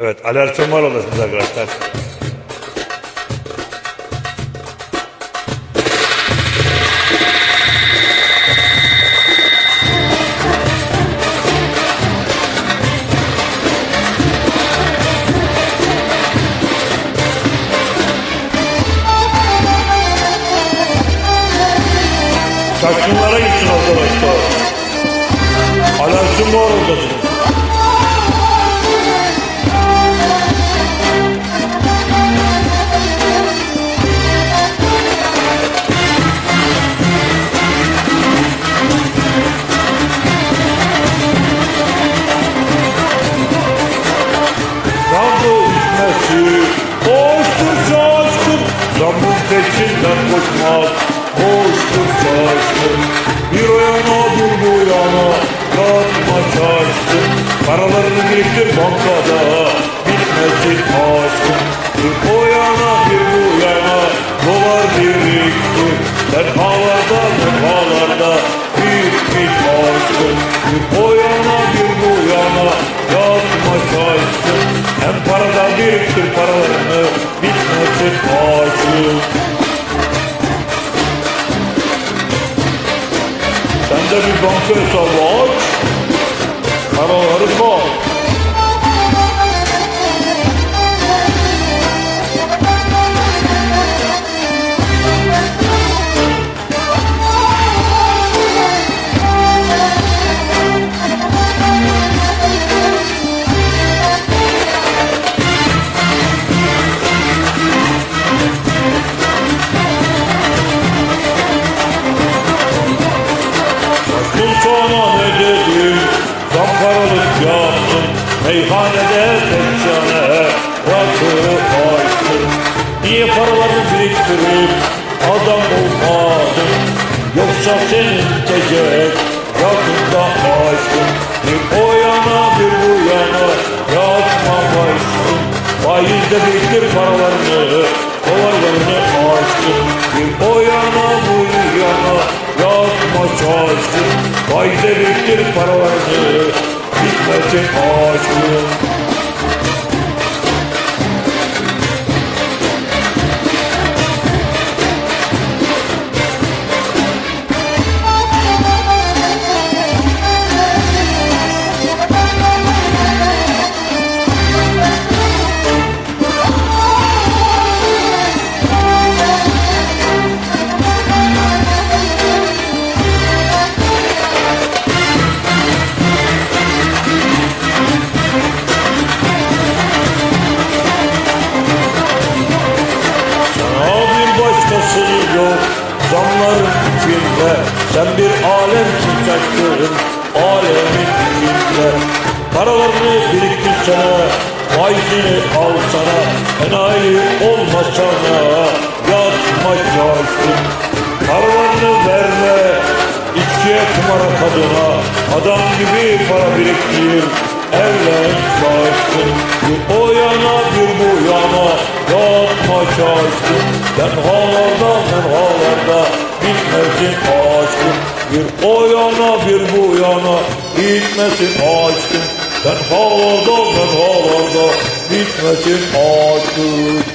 Evet alerjim var olasınız arkadaşlar. Şaşkınlara gitsin arkadaşlar. Alerjim var olasınız. Peşinden koşmaz Hoştur şaşkın Bir o yana bir bu yana Katma şaşkın Paralarını biriktir bankada Bitmesin aşkın Bir o yana bir bu yana Dolar biriktir. Tenhalarda tenhalarda Bitmiş aşkın Bir o yana bir bu yana Yatma şaşkın Hem paradan biriktir paralarını Bitmesin aşkın Sen de bir banka hesabı Yaptım Meyhanede teccane Rakı açtım Niye paraları biriktirip Adam olmadın Yoksa senin tecek Yakında açtım Bir o yana bir bu yana Yatma başsın Faizde biriktir paralarını Kolaylarını Bitmesin aşkın Sana Sen bir alemsin şaşkın Alemin içinde Paralarını biriktirsene Faizini al sana Enayi olma sana. Yatma şaşkın Paralarını verme İçkiye kumara kadına Adam gibi para biriktir Evlen şaşkın Bir o yana bir bu yana. Yatma şaşkın Tenhalarda tenhalarda. Bitmesin aşkın Bir o yana bir bu yana. Bitmesin aşkın Tenhalarda tenhalarda. Bitmesin aşkın